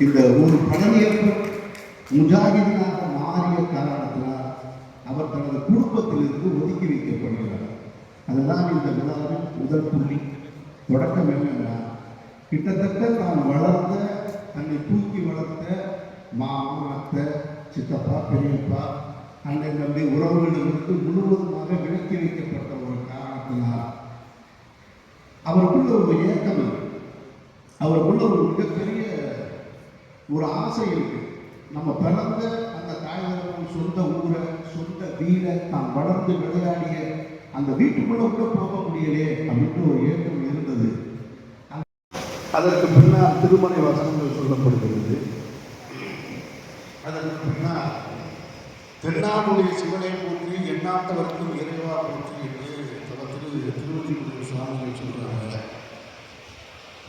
இந்த ஒரு பழனியப்பன் முஜாஹிதீனாக மாறிய காரணத்தினால் அவர் தனது குடும்பத்திலிருந்து ஒதுக்கி வைக்கப்படுகிறார். அதுதான் இந்த விழாவின் முதல் புள்ளி. தொடக்கம் என்னன்னா கிட்டத்தட்ட தான் வளர்ந்த தன்னை தூக்கி வளர்த்த மாமா அத்தை சித்தப்பா பெரியப்பா அண்ணன் தம்பி உறவுகளிலிருந்து முழுவதுமாக விலக்கி வைக்கப்பட்ட ஒரு காரணத்தினால் அவருக்குள்ள ஒரு ஏக்கம் அவருக்குள்ள ஒரு மிகப்பெரிய ஒரு ஆசை இருக்கு. நம்ம பிறந்த அந்த தாயகம் சொந்த ஊரை சொந்த வீடை தான் வளர்ந்து விளையாடிய அந்த வீட்டுக்குள்ள கூட போக முடியலே அப்படின்ட்டு ஒரு ஏக்கம் இருந்தது. அதற்கு பின்னால் திருமலை வசனங்கள் சொல்லப்படுகிறது. அதற்கு பின்னால் தென்னாடுடைய சிவனை போற்றி எண்ணாத்தவர்க்கும் இறைவா போற்றி என்று பல திருவள்ளுவர் சுவாமிகள் சொல்றாங்க.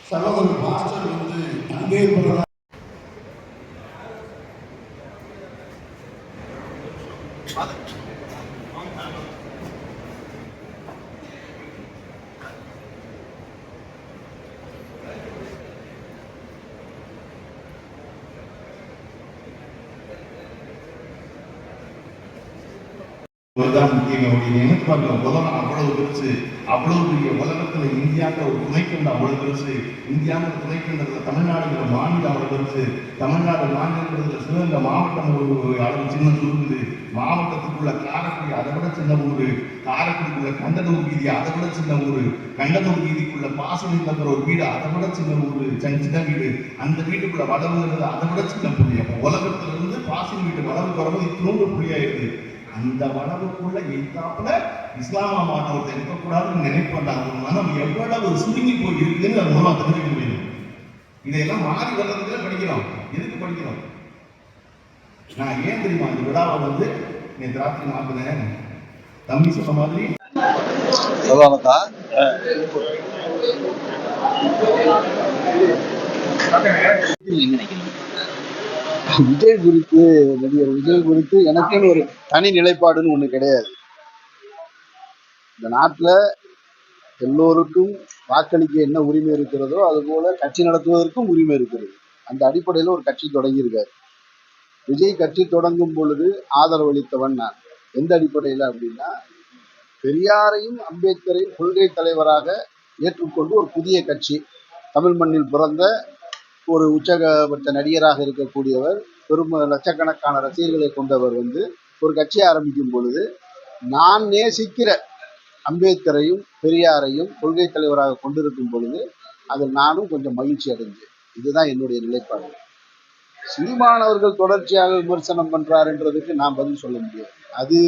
சகோதரர் பாஸ்டர் வந்து அங்கே பிறந்த முக்கியம் அப்படின்னு நினைச்சு பாருங்க உலகம் அவ்வளவு பெருசு அவ்வளவு பெரிய உலகத்துல இந்தியாங்கிற ஒரு துணைக்கண்டம் அவ்வளவு பெருசு இந்தியாங்கிற துணைக்கண்டத்துல தமிழ்நாடுங்கிற மாநிலம் அவ்வளவு பெருசு தமிழ்நாடு மாநிலங்கிறதுல சிவகங்கை மாவட்டம் ஒரு அளவு சின்ன சுருங்குது மாவட்டத்துக்குள்ள காரைக்குடி அதை விட சின்ன ஊரு காரைக்குடிக்குள்ள கண்டனூர் வீதி அதை விட சின்ன ஊரு கண்டனூர் வீதிக்குள்ள தங்குற ஒரு வீடு அதை விட சின்ன ஊரு சின்ன வீடு. அந்த வீட்டுக்குள்ள வளவுங்கிறது அதை விட சின்ன புள்ளி. அப்போ உலகத்துல இருந்து பாசின் வீட்டு வளவு குறவு இத்தினோண்டு புள்ளியாயிருக்கு அந்த வளவுக்குள்ள எய்தாப்புல இஸ்லாமா மாற்றத்தை இருக்கக்கூடாதுன்னு நினைப்பாங்க அவங்க மனம் எவ்வளவு சுருங்கி போய் இருக்குன்னு அது மூலமா தெரிஞ்சுக்க முடியும். இதையெல்லாம் மாறி வர்றதுக்கு படிக்கிறோம். எதுக்கு படிக்கிறோம்? நான் ஏன் தெரியுமா இந்த விழாவை வந்து நேற்று ராத்திரி மாத்தினேன். தம்பி சொன்ன மாதிரி. அவ்வளோதான் விஜய் குறித்து நடிகர் விஜய் குறித்து எனக்குன்னு ஒரு தனி நிலைப்பாடுன்னு ஒன்று கிடையாது. இந்த நாட்டில் எல்லோருக்கும் வாக்களிக்க என்ன உரிமை இருக்கிறதோ அதுபோல கட்சி நடத்துவதற்கும் உரிமை இருக்கிறது அந்த அடிப்படையில் ஒரு கட்சி தொடங்கியிருக்காரு. விஜய் கட்சி தொடங்கும் பொழுது ஆதரவளித்தவன் நான். எந்த அடிப்படையில் அப்படின்னா பெரியாரையும் அம்பேத்கரையும் கொள்கை தலைவராக ஏற்றுக்கொண்டு ஒரு புதிய கட்சி தமிழ் மண்ணில் பிறந்த ஒரு உச்சகபட்ச நடிகராக இருக்கக்கூடியவர் பெரும் லட்சக்கணக்கான ரசிகர்களை கொண்டவர் வந்து ஒரு கட்சி ஆரம்பிக்கும் பொழுது நான் நேசிக்கிற அம்பேத்கரையும் பெரியாரையும் கொள்கை தலைவராக கொண்டிருக்கும் பொழுது அதில் நானும் கொஞ்சம் மகிழ்ச்சி அடைஞ்சேன் இதுதான் என்னுடைய நிலைப்பாடு. சீமானவர்கள் தொடர்ச்சியாக விமர்சனம் பண்றாருன்றதுக்கு நான் பதில் சொல்ல முடியாது. அது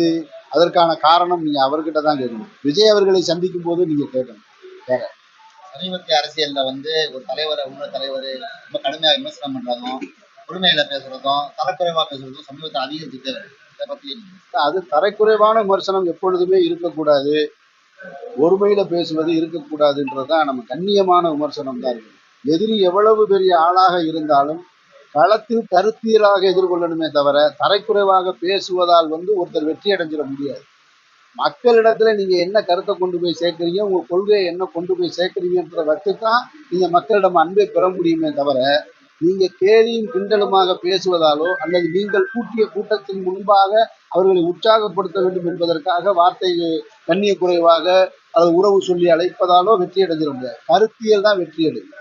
அதற்கான காரணம் நீங்க அவர்கிட்ட தான் கேட்கணும். விஜய் அவர்களை சந்திக்கும் போது நீங்க கேட்கணும். சமீபத்திய அரசியல்ல வந்து ஒரு தலைவரை இன்னொரு தலைவர் ரொம்ப கடுமையா விமர்சனம் பண்றதும் உரிமையில பேசுறதும் தரக்குறைவா பேசுறதும் சமீபத்தை அதிகரிச்சுட்டு இதை பத்தி அது தரைக்குறைவான விமர்சனம் எப்பொழுதுமே இருக்கக்கூடாது. ஒருமையில பேசுவது இருக்கக்கூடாதுன்றதுதான் நம்ம கண்ணியமான விமர்சனம் தான் இருக்கு. எதிரி எவ்வளவு பெரிய ஆளாக இருந்தாலும் களத்தில் கருத்தீராக எதிர்கொள்ளணுமே தவிர தரைக்குறைவாக பேசுவதால் வந்து ஒருத்தர் வெற்றி அடைஞ்சிட முடியாது. மக்களிடத்துல நீங்க என்ன கருத்தை கொண்டு போய் சேர்க்கறீங்க? உங்க கொள்கையை என்ன கொண்டு போய் சேர்க்குறீங்கன்ற வச்சு தான் நீங்க மக்களிடம் அன்பை பெற முடியுமே தவிர நீங்க கேலியும் கிண்டலுமாக பேசுவதாலோ அல்லது நீங்கள் கூட்டிய கூட்டத்தின் முன்பாக அவர்களை உற்சாகப்படுத்த வேண்டும் என்பதற்காக வார்த்தை கண்ணிய குறைவாக அல்லது உறவு சொல்லி அழைப்பதாலோ வெற்றி அடைஞ்சிட முடியாது. கருத்தியல் தான் வெற்றி அடையும்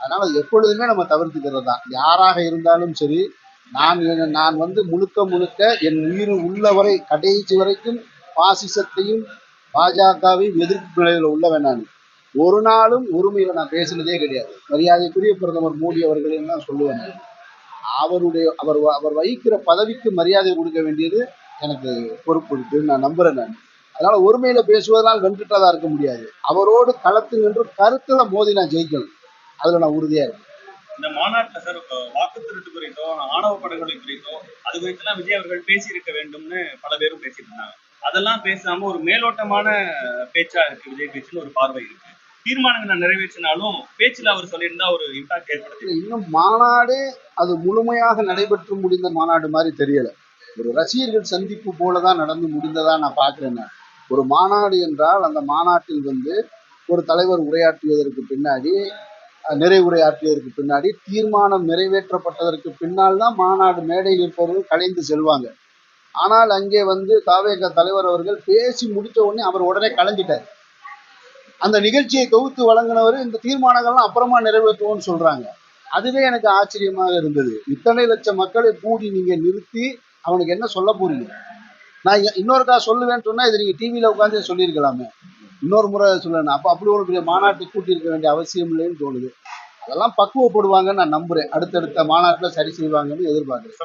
அதனால எப்பொழுதுமே நம்ம தவிர்த்துக்கிறது தான். யாராக இருந்தாலும் சரி நான் நான் வந்து முழுக்க முழுக்க என் உயிர் உள்ளவரை கடைசி வரைக்கும் பாசிசத்தையும் பாஜகவையும் எதிர்ப்பு நிலையில் உள்ளவன் நான். ஒரு நாளும் உரிமையில் நான் பேசினதே கிடையாது. மரியாதைக்குரிய பிரதமர் மோடி அவர்களையும் தான் சொல்லுவேன் அவருடைய அவர் அவர் வகிக்கிற பதவிக்கு மரியாதை கொடுக்க வேண்டியது எனக்கு பொறுப்பு இருக்குன்னு நான் நம்புறேன் நான். அதனால ஒருமையில பேசுவதனால் வென்றுட்டதா இருக்க முடியாது. அவரோடு களத்தில் நின்று கருத்துல மோதி நான் ஜெயிக்கணும். அதுல நான் உறுதியா இருக்கேன். இந்த மாநாட்டில் சார் வாக்கு திருட்டு குறித்தோ ஆணவ படுகொலை குறித்தோ அது குறித்தெல்லாம் விஜய் அவர்கள் பேசியிருக்க வேண்டும்னு பல பேரும் பேசியிருந்தாங்க அதெல்லாம் பேசாம ஒரு மேலோட்டமான பேச்சா இருக்கு விஜய் பேச்சுன்னு ஒரு பார்வை இருக்கு. தீர்மானங்களை நிறைவேற்றினாலும் பேச்சுல அவர் சொல்லியிருந்தா ஒரு இம்பாக்ட் ஏற்படுத்தி இன்னும் மாநாடு அது முழுமையாக நடைபெற்று முடிந்த மாநாடு மாதிரி தெரியல. ஒரு ரசிகர்கள் சந்திப்பு போலதான் நடந்து முடிந்ததா நான் பாக்குறேன் ஒரு மாநாடு என்றால் அந்த மாநாட்டில் வந்து ஒரு தலைவர் உரையாற்றியதற்கு பின்னாடி நிறைவுரையாற்றியதற்கு பின்னாடி தீர்மானம் நிறைவேற்றப்பட்டதற்கு பின்னால் தான் மாநாடு மேடையில் இருப்பவர்கள் கலைந்து செல்வாங்க. ஆனால் அங்கே வந்து தாவேக தலைவர் அவர்கள் பேசி முடித்த உடனே அவர் உடனே கலைஞ்சிட்டார். அந்த நிகழ்ச்சியை தொகுத்து வழங்கினவர் இந்த தீர்மானங்கள்லாம் அப்புறமா நிறைவேற்றுவோம்னு சொல்றாங்க. அதுவே எனக்கு ஆச்சரியமாக இருந்தது. இத்தனை லட்சம் மக்களை கூடி நீங்க நிறுத்தி அவனுக்கு என்ன சொல்ல போறீங்க? நான் இன்னொருக்கா சொல்லுவேன்னு சொன்னா இதை நீங்க டிவியில உட்காந்து சொல்லியிருக்கலாமே. இன்னொரு முறை சொல்லணும். அப்ப அப்படி ஒரு பெரிய மாநாட்டை கூட்டியிருக்க வேண்டிய அவசியம் இல்லைன்னு தோணுது. அதெல்லாம் பக்குவப்படுவாங்கன்னு நான் நம்புறேன். அடுத்தடுத்த மாநாட்டுல சரி செய்வாங்கன்னு எதிர்பார்க்கிறேன்.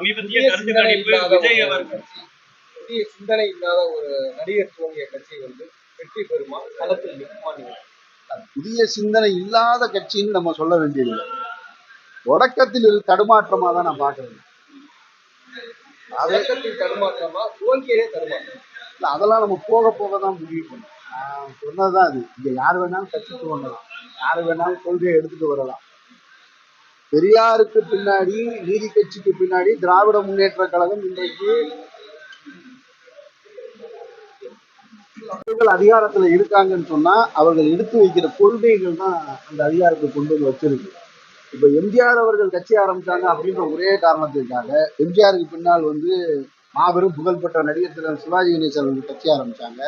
புதிய சிந்தனை இல்லாத ஒரு நடிகர் துவங்கிய கட்சி வந்து வெற்றி பெறுமா? களத்தில் நிற்குமா புதிய சிந்தனை இல்லாத கட்சின்னு நம்ம சொல்ல வேண்டியதில்லை. தொடக்கத்தில் இது தடுமாற்றமா தான் நான் பாக்குறேன் தொடக்கத்தில் தடுமாற்றமா? துவங்கியதே தடுமாற்றம். இல்ல அதெல்லாம் நம்ம போக போக தான் முடிவு பண்ணணும் சொன்னதுதான் அது. இங்க யார் வேணாலும் கட்சி துவங்கலாம். யார் வேணாலும் கொள்கையை எடுத்துட்டு வரலாம். பெரியாருக்கு பின்னாடி நீதி கட்சிக்கு பின்னாடி திராவிட முன்னேற்ற கழகம் இன்றைக்கு அவர்கள் அதிகாரத்துல இருக்காங்கன்னு சொன்னா அவர்கள் எடுத்து வைக்கிற கொள்கைகள் தான் அந்த அதிகாரத்தை கொண்டு வந்து வச்சிருக்கு. இப்ப எம்ஜிஆர் அவர்கள் கட்சி ஆரம்பிச்சாங்க அப்படின்ற ஒரே காரணத்திற்காக எம்ஜிஆருக்கு பின்னால் வந்து மாபெரும் புகழ்பெற்ற நடிகர் திரு சிவாஜி கணேசன் அவர்கள் கட்சி ஆரம்பிச்சாங்க.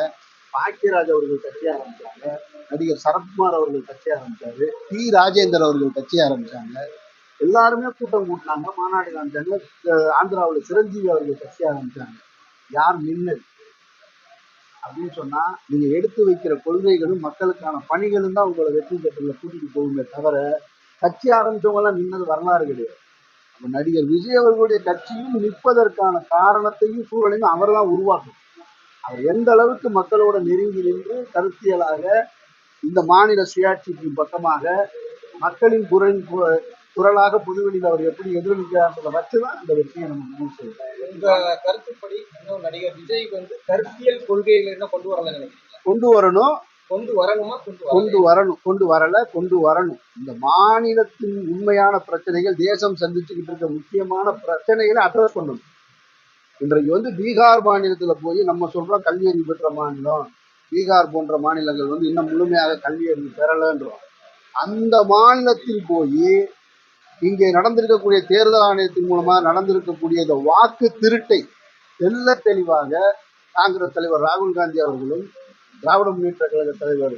பாக்கியராஜ் அவர்கள் கட்சி ஆரம்பிச்சாங்க. நடிகர் சரத்குமார் அவர்கள் கட்சி ஆரம்பிச்சாரு. டி ராஜேந்தர் அவர்கள் கட்சி ஆரம்பிச்சாங்க. எல்லாருமே கூட்டம் கூட்டினாங்க. மாநாடு காமிச்சாங்க ஆந்திராவில் சிரஞ்சீவி அவர்கள் கட்சி ஆரம்பிச்சாங்க. யார் நின்னது? அப்படின்னு சொன்னா நீங்க எடுத்து வைக்கிற கொள்கைகளும் மக்களுக்கான பணிகளும் தான் உங்களை வெற்றி பெற்றல கூட்டிட்டு போகுமே தவிர கட்சி ஆரம்பிச்சவங்க எல்லாம் நின்னது வரலாறு கிடையாது. அப்ப நடிகர் விஜய் அவர்களுடைய கட்சியும் நிற்பதற்கான காரணத்தையும் சூழலையும் அவர் தான் உருவாக்கும் அவர் எந்த அளவுக்கு மக்களோட நெருங்கி நின்று கருத்தியலாக இந்த மாநில சுயாட்சிக்கு பக்கமாக மக்களின் குரல் குரலாக பொதுவெளியில் அவர் எப்படி எதிரொலிக்கிறார்ன்றதை வச்சுதான் அந்த வெற்றியை நம்ம முடிவு செய்யணும். உங்க கருத்துப்படி இன்னும் நடிகர் விஜய்க்கு வந்து கருத்தியல் கொள்கைகள் என்ன கொண்டு வரல கொண்டு வரணும். கொண்டு வரணுமா கொண்டு கொண்டு வரணும். வரணும் கொண்டு வரல கொண்டு வரணும். இந்த மாநிலத்தின் உண்மையான பிரச்சனைகள் தேசம் சந்திச்சுக்கிட்டு இருக்க முக்கியமான பிரச்சனைகளை அட்ரஸ் பண்ணணும். இன்றைக்கு வந்து பீகார் மாநிலத்துல போய் நம்ம சொல்றோம் கல்வி அறிவு பெற்ற மாநிலம் பீகார் போன்ற மாநிலங்கள் வந்து இன்னும் முழுமையாக கல்வி அறிவு பெறலன்றோம். அந்த மாநிலத்தில் போய் இங்கே நடந்திருக்கக்கூடிய தேர்தல் ஆணையத்தின் மூலமாக நடந்திருக்கக்கூடிய இந்த வாக்கு திருட்டை தெல்ல தெளிவாக காங்கிரஸ் தலைவர் ராகுல் காந்தி அவர்களும் திராவிட முன்னேற்ற கழக தலைவர்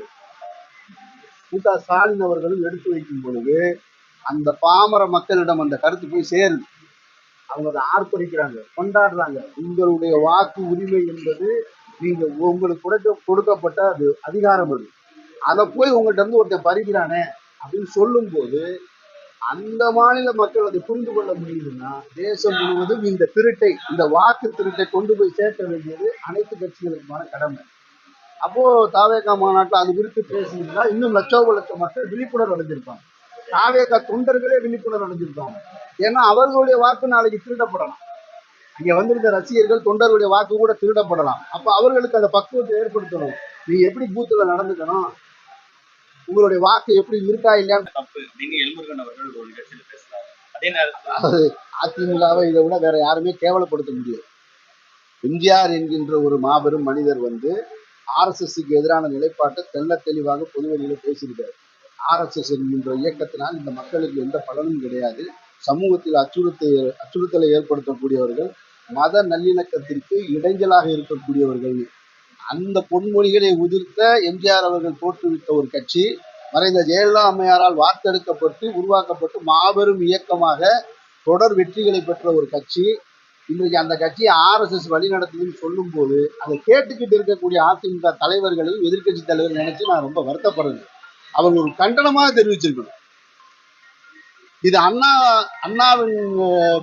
கூட்டா ஸ்டாலின் அவர்களும் எடுத்து வைக்கும் பொழுது அந்த பாமர மக்களிடம் அந்த கருத்து போய் சேருது. அவங்க அதை ஆர்ப்பரிக்கிறாங்க கொண்டாடுறாங்க. உங்களுடைய வாக்கு உரிமை என்பது நீங்கள் உங்களுக்கு கொடுக்க கொடுக்கப்பட்ட அது அதிகாரம் அது. அதை போய் உங்கள்கிட்ட இருந்து ஒருத்தன் பறிக்கிறானே அப்படின்னு சொல்லும்போது அந்த மாநில மக்கள் அதை புரிந்து கொள்ள முடியுதுன்னா தேசம் முழுவதும் இந்த திருட்டை இந்த வாக்கு திருட்டை கொண்டு போய் சேர்க்க வேண்டியது அனைத்து கட்சிகளுக்குமான கடமை. அப்போ தாவேகா மாநாட்டில் அது குறித்து பேசியிருந்தா இன்னும் லட்சோப லட்சம் மக்கள் விழிப்புணர்வு அடைஞ்சிருப்பாங்க. தாவேகா தொண்டர்களே விழிப்புணர்வு அடைஞ்சிருப்பாங்க. ஏன்னா அவர்களுடைய வாக்கு நாளைக்கு திருடப்படலாம். இங்கே வந்திருந்த ரசிகர்கள் தொண்டர்களுடைய வாக்கு கூட திருடப்படலாம். அப்போ அவர்களுக்கு அந்த பக்குவத்தை ஏற்படுத்தணும். நீ எப்படி பூத்துல நடந்துக்கணும்? உங்களுடைய வாக்கு எப்படி இருக்கா இல்லையான்னு தப்பு. அப்படின்னு எல்முருகன் அவர்கள் ஒரு நிகழ்ச்சியில பேசுறாரு அதே நேரத்தில் அதிமுகவை இதை விட வேற யாருமே கேவலப்படுத்த முடியாது எம்ஜிஆர் என்கின்ற ஒரு மாபெரும் மனிதர் வந்து ஆர்எஸ்எஸ்க்கு எதிரான நிலைப்பாட்டை தெள்ள தெளிவாக பொதுவெளியில பேசியிருக்காரு. ஆர்எஸ்எஸ் என்கின்ற இயக்கத்தினால் இந்த மக்களுக்கு எந்த பலனும் கிடையாது. சமூகத்தில் அச்சுறுத்தை அச்சுறுத்தலை ஏற்படுத்தக்கூடியவர்கள் மத நல்லிணக்கத்திற்கு இடைஞ்சலாக இருக்கக்கூடியவர்கள் அந்த பொன்மொழிகளை உதிர்த்த எம்ஜிஆர் அவர்கள் தோற்றுவித்த ஒரு கட்சி மறைந்த ஜெயலலிதா அம்மையாரால் வார்த்தெடுக்கப்பட்டு உருவாக்கப்பட்டு மாபெரும் இயக்கமாக தொடர் வெற்றிகளை பெற்ற ஒரு கட்சி. இன்றைக்கு அந்த கட்சியை ஆர்எஸ்எஸ் வழிநடத்துதுன்னு சொல்லும்போது அதை கேட்டுக்கிட்டு இருக்கக்கூடிய அதிமுக தலைவர்களையும் எதிர்க்கட்சி தலைவர் நினைச்சு நான் ரொம்ப வருத்தப்படுறேன். அவங்க ஒரு கண்டனமாக தெரிவிச்சிருக்கணும். இது அண்ணா அண்ணாவின்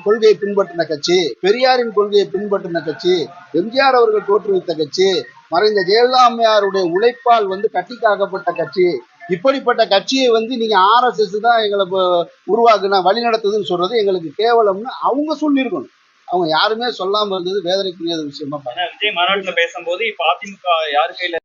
கொள்கையை பின்பற்றின கட்சி பெரியாரின் கொள்கையை பின்பற்றின கட்சி எம்ஜிஆர் அவர்கள் தோற்றுவித்த கட்சி மறைந்த ஜெயலலிதா அம்மையாருடைய உழைப்பால் வந்து கட்டி காக்கப்பட்ட கட்சி. இப்படிப்பட்ட கட்சியை வந்து நீங்க ஆர்எஸ்எஸ் தான் எங்களை ப- உருவாக்குன வழி நடத்துதுன்னு சொல்றது எங்களுக்கு கேவலம்னு அவங்க சொல்லியிருக்கணும். அவங்க யாருமே சொல்லாம இருந்தது வேதனைக்குரிய விஷயமா விஜய் மாநாட்டில் பேசும்போது இப்ப அதிமுக யாரு கையில